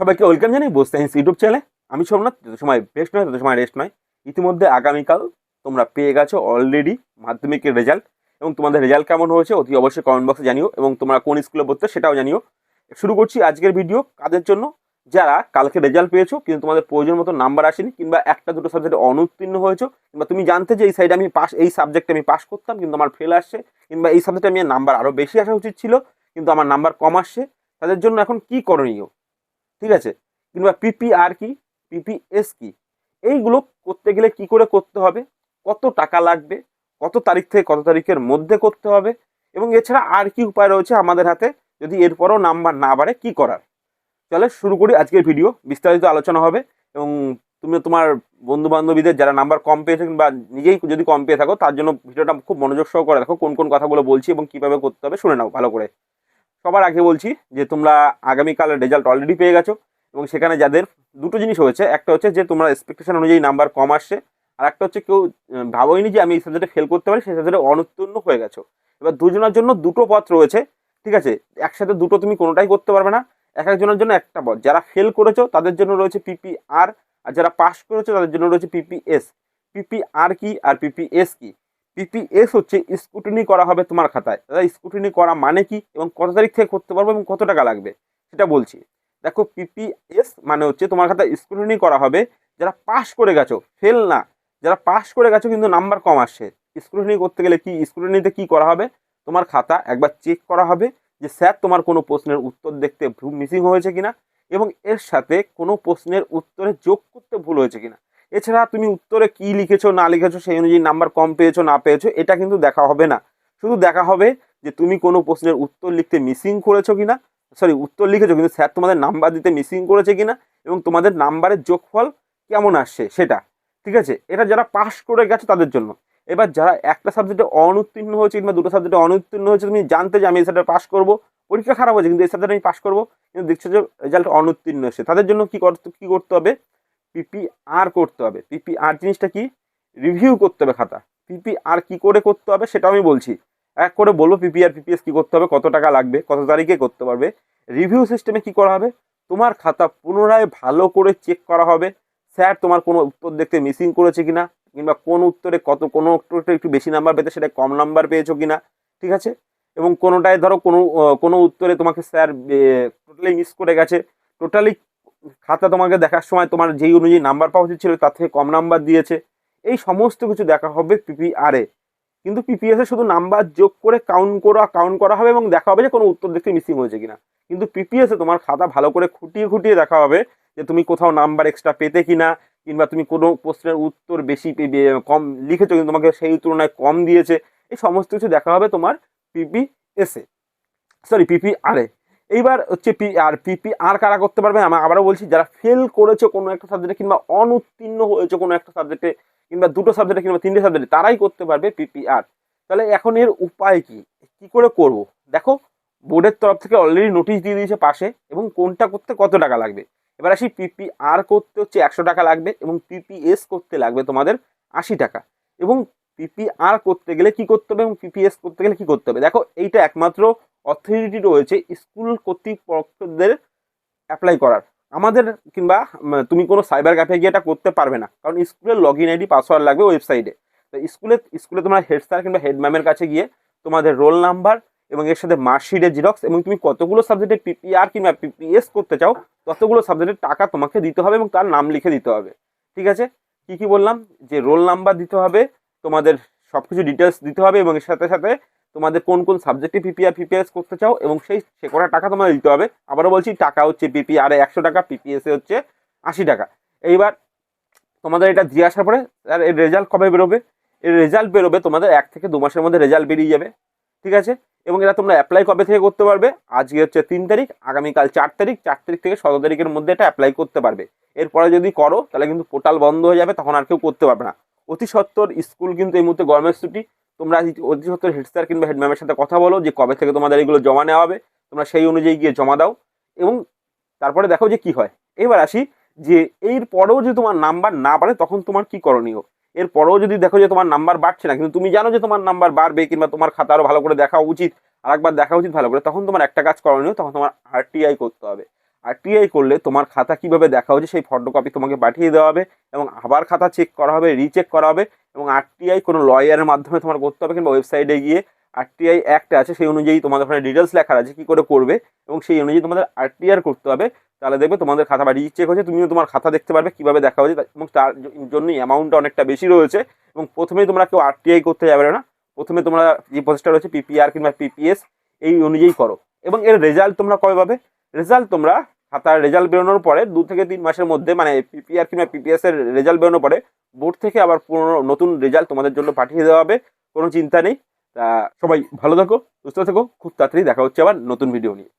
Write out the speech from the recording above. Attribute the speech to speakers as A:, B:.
A: সবাইকে ওয়েলকাম জানাই বস science YouTube চ্যানেলে আমি সোমনাথ, যত সময় বেস্ট নয়, তত সময় রেস্ট নয়। ইতিমধ্যে আগামীকাল তোমরা পেয়ে গেছো অলরেডি মাধ্যমিকের রেজাল্ট এবং তোমাদের রেজাল্ট কেমন হয়েছে অতি অবশ্যই কমেন্ট বক্সে জানিও এবং তোমরা কোন স্কুলে পড়তে সেটাও জানিও। শুরু করছি আজকের ভিডিও কাদের জন্য? যারা কালকে রেজাল্ট পেয়েছ কিন্তু তোমাদের প্রয়োজন মতো নাম্বার আসেনি কিংবা একটা দুটো সাবজেক্টে অনুত্তীর্ণ হয়েছো, কিংবা তুমি জানতে যে এই সাইডে আমি পাস এই সাবজেক্টে আমি পাস করতাম কিন্তু আমার ফেল আসছে, কিংবা এই সাবজেক্টে আমি নাম্বার আরও বেশি আসা উচিত ছিল, কিন্তু আমার নাম্বার কম আসছে, তাদের জন্য এখন কি করণীয়? ঠিক আছে? কিংবা পিপিআর কি? পিপিএস কি? এইগুলো করতে গেলে কি করে করতে হবে? কত টাকা লাগবে? কত তারিখ থেকে কত তারিখের মধ্যে করতে হবে? এবং এছাড়া আর কি উপায় রয়েছে আমাদের হাতে যদি এরপরও নাম্বার না বাড়ে, কি করার? চলে শুরু করি আজকের ভিডিও। বিস্তারিত আলোচনা হবে। এবং তুমি তোমার বন্ধু বান্ধবীদের যারা নাম্বার কম পেয়েছে বা নিজেই যদি কম পেয়ে থাকো, তার জন্য ভিডিওটা খুব মনোযোগ সহ করে দেখো, কোন কোন কথাগুলো বলছি এবং কীভাবে করতে হবে, শুনে নাও ভালো করে। সবার আগে বলছি যে তোমরা আগামীকালের রেজাল্ট অলরেডি পেয়ে গেছো এবং সেখানে যাদের দুটো জিনিস হয়েছে, একটা হচ্ছে যে তোমরা এক্সপেকটেশন অনুযায়ী নাম্বার কম আসছে আর একটা হচ্ছে কেউ ভাবোইনি যে আমি এই সাবজেক্টে ফেল করতে পারি, সেই সাবজেক্টে অনুত্তীর্ণ হয়ে গেছো। এবার দুজনের জন্য দুটো পথ রয়েছে, ঠিক আছে? একসাথে দুটো তুমি কোনোটাই করতে পারবে না। এক একজনের জন্য একটা পথ। যারা ফেল করেছ, তাদের জন্য রয়েছে পিপিআর আর যারা পাস করেছ, তাদের জন্য রয়েছে পিপিএস পিপিআর কি আর পিপিএস কি? পিপিএস হচ্ছে স্কুটিনি করা হবে তোমার খাতায়। দাদা স্কুটিনি করা মানে কি? এবং কত তারিখ থেকে করতে পারব এবং কত টাকা লাগবে? সেটা বলছি। দেখো পিপিএস মানে হচ্ছে তোমার খাতায় স্কুটিনি করা হবে। যারা পাশ করে গেছো ফেল না, যারা পাশ করে গেছো কিন্তু নাম্বার কম আসছে। স্কুটিনি করতে গেলে কি স্কুটিনিতে কি করা হবে? তোমার খাতা একবার চেক করা হবে যে স্যার তোমার কোনো প্রশ্নের উত্তর দেখতে মিসিং হয়েছে কিনা? এবং এর সাথে কোনো প্রশ্নের উত্তরে যোগ করতে ভুল হয়েছে কিনা? এছাড়া তুমি উত্তরে কি লিখেছো, না লিখেছো, সেই অনুযায়ী নাম্বার কম পেয়েছ, না পেয়েছ, এটা কিন্তু দেখা হবে না। শুধু দেখা হবে যে তুমি কোনো প্রশ্নের উত্তর লিখতে মিসিং করেছ কিনা। সরি উত্তর লিখেছো, কিন্তু স্যার তোমাদের নাম্বার দিতে মিসিং করেছে কিনা এবং তোমাদের নাম্বারের যোগফল কেমন আসছে সেটা, ঠিক আছে? এটা যারা পাশ করে গেছে তাদের জন্য। এবার যারা একটা সাবজেক্টে অনুত্তীর্ণ হয়েছে কিংবা দুটো সাবজেক্টে অনুত্তীর্ণ হয়েছে, তুমি জানতে যে আমি এই সাবজেক্টে পাশ করব। পরীক্ষা খারাপ হয়েছে, কিন্তু এই সাবজেক্টে আমি পাশ করব। কিন্তু দেখছ যে রেজাল্ট অনুত্তীর্ণ এসে তাদের জন্য কি করতে, কী করতে হবে? পিপিআর করতে হবে। পিপিআর জিনিসটা কি? রিভিউ করতে হবে খাতা। পিপিআর কি করে করতে হবে সেটা আমি বলছি। এক করে বলব পিপিআর পিপিএস কি করতে হবে, কত টাকা লাগবে, কত তারিখে করতে পারবে। রিভিউ সিস্টেমে কি করা হবে? তোমার খাতা পুনরায় ভালো করে চেক করা হবে। স্যার তোমার কোনো উত্তর দেখতে মিসিং করেছে কিনা? কিংবা কোন উত্তরে কত, কোনো উত্তরটা একটু বেশি নাম্বার পেতে, সেটা কম নাম্বার পেয়েছ কিনা? ঠিক আছে? এবং কোনোটায় ধরো কোনো কোনো উত্তরে তোমাকে স্যার টোটালি মিস করে গেছে। টোটালি খাতা তোমাকে দেখার সময় তোমার যেই অনুযায়ী নাম্বার পাওয়া উচিত ছিল তার থেকে কম নাম্বার দিয়েছে। এই সমস্ত কিছু দেখা হবে পিপিআরে কিন্তু পিপিএস শুধু নাম্বার যোগ করে কাউন্ট করা কাউন্ট করা হবে এবং দেখা হবে যে কোনো উত্তর দেখতে মিসিং হয়েছে কিনা। কিন্তু পিপিএস তোমার খাতা ভালো করে খুঁটিয়ে খুঁটিয়ে দেখা হবে যে তুমি কোথাও নাম্বার এক্সট্রা পেতে কিনা, কিংবা তুমি কোনো প্রশ্নের উত্তর বেশি কম লিখেছো কিন্তু তোমাকে সেই তুলনায় কম দিয়েছে। এই সমস্ত কিছু দেখা হবে তোমার পিপিএস সরি পিপিআর এইবার হচ্ছে পি আর পিপি আর কারা করতে পারবে? আমি আবারও বলছি, যারা ফেল করেছ কোনো একটা সাবজেক্টে কিংবা অনুত্তীর্ণ হয়েছে কোনো একটা সাবজেক্টে কিংবা দুটো সাবজেক্টে কিংবা তিনটে সাবজেক্টে তারাই করতে পারবে পিপিআর তাহলে এখন এর উপায় কি? কি করে করব? দেখো বোর্ডের তরফ থেকে অলরেডি নোটিশ দিয়ে দিয়েছে পাশে, এবং কোনটা করতে কত টাকা লাগবে? এবার আসি পিপিআর করতে হচ্ছে একশো টাকা লাগবে এবং পিপিএস করতে লাগবে তোমাদের আশি টাকা। এবং পিপিআর করতে গেলে কি করতে হবে এবং পিপিএস করতে গেলে কি করতে হবে? দেখো, এইটা একমাত্র অথরিটি রয়েছে স্কুল কর্তৃপক্ষদের অ্যাপ্লাই করার। আমাদের কিংবা তুমি কোনো সাইবার ক্যাফে গিয়ে এটা করতে পারবে না। কারণ স্কুলের লগ ইন আইডি পাসওয়ার্ড লাগবে ওয়েবসাইটে তো স্কুলে স্কুলে তোমরা হেড স্যার কিংবা হেড ম্যামের কাছে গিয়ে তোমাদের রোল নাম্বার এবং এর সাথে মার্কশিটের জিরক্স এবং তুমি কতগুলো সাবজেক্টে পিপিআর কিংবা পিপিএস করতে চাও, ততগুলো সাবজেক্টের টাকা তোমাকে দিতে হবে এবং তার নাম লিখে দিতে হবে। ঠিক আছে? কি কি বললাম? যে রোল নাম্বার দিতে হবে তোমাদের সব কিছু ডিটেলস দিতে হবে এবং এর সাথে সাথে তোমাদের কোন কোন সাবজেক্টে পিপিআর পিপিএস করতে চাও এবং সেই, সে কটা টাকা তোমাদের দিতে হবে। আবারও বলছি, টাকা হচ্ছে পিপিআর একশো টাকা পিপিএস হচ্ছে আশি টাকা। এইবার তোমাদের এটা দিয়ে আসার পরে, আর এর রেজাল্ট কবে বেরোবে? এর রেজাল্ট বেরোবে তোমাদের এক থেকে দু মাসের মধ্যে রেজাল্ট বেরিয়ে যাবে, ঠিক আছে? এবং এটা তোমরা অ্যাপ্লাই কবে থেকে করতে পারবে? আজকে হচ্ছে তিন তারিখ, আগামীকাল চার তারিখ চার তারিখ থেকে সতেরো তারিখের মধ্যে এটা অ্যাপ্লাই করতে পারবে। এরপরে যদি করো, তাহলে কিন্তু পোর্টাল বন্ধ হয়ে যাবে, তখন আর কেউ করতে পারবে না। অতি সত্বর স্কুল কিন্তু এই মুহূর্তে গভর্নমেন্ট ছুটি। তোমরা অতি সত্তর হেড স্যার কিংবা হেড ম্যামের সাথে কথা বলো যে কবে থেকে তোমাদের এগুলো জমা নেওয়া হবে। তোমরা সেই অনুযায়ী গিয়ে জমা দাও এবং তারপরে দেখো যে কি হয়। এবার আসি যে এর পরেও যদি তোমার নাম্বার না বাড়ে তখন তোমার কি করণীয়? এর পরেও যদি দেখো যে তোমার নাম্বার বাড়ছে না, কিন্তু তুমি জানো যে তোমার নাম্বার বাড়বে কিংবা তোমার খাতা আরও ভালো করে দেখা উচিত আর একবার দেখা উচিত ভালো করে, তখন তোমার একটা কাজ করণীয়, তখন তোমার আরটিআই করতে হবে। আরটিআই করলে তোমার খাতা কীভাবে দেখা হচ্ছে সেই ফটোকপি তোমাকে পাঠিয়ে দেওয়া হবে এবং আবার খাতা চেক করা হবে রিচেক করা হবে এবং আরটিআই কোনো লয়ারের মাধ্যমে তোমার করতে হবে কিংবা ওয়েবসাইটে গিয়ে আরটিআই অ্যাক্ট আছে সেই অনুযায়ী তোমাদের ওখানে ডিটেলস লেখা আছে কী করে করবে এবং সেই অনুযায়ী তোমাদের আরটিআর করতে হবে। তাহলে দেখবে তোমাদের খাতা বা রিচেক হচ্ছে তুমিও তোমার খাতা দেখতে পারবে কীভাবে দেখা হচ্ছে এবং তার জন্যই অ্যামাউন্টটা অনেকটা বেশি রয়েছে এবং প্রথমেই তোমরা কেউ আরটিআই করতে যাবে না। প্রথমে তোমরা যে প্রসেসটা রয়েছে পিপিআর কিংবা পিপিএস এই অনুযায়ী করো এবং এর রেজাল্ট তোমরা কবে পাবে? রেজাল্ট তোমরা খাতার রেজাল্ট বেরোনোর পরে দু থেকে তিন মাসের মধ্যে মানে পিপিআর কিংবা পিপিএস এর রেজাল্ট বেরোনোর পরে বোর্ড থেকে আবার পুরনো নতুন রেজাল্ট তোমাদের জন্য পাঠিয়ে দেওয়া হবে, কোনো চিন্তা নেই। তা সবাই ভালো থাকো, সুস্থ থেকো, খুব তাড়াতাড়ি দেখা হচ্ছে আবার নতুন ভিডিও নিয়ে।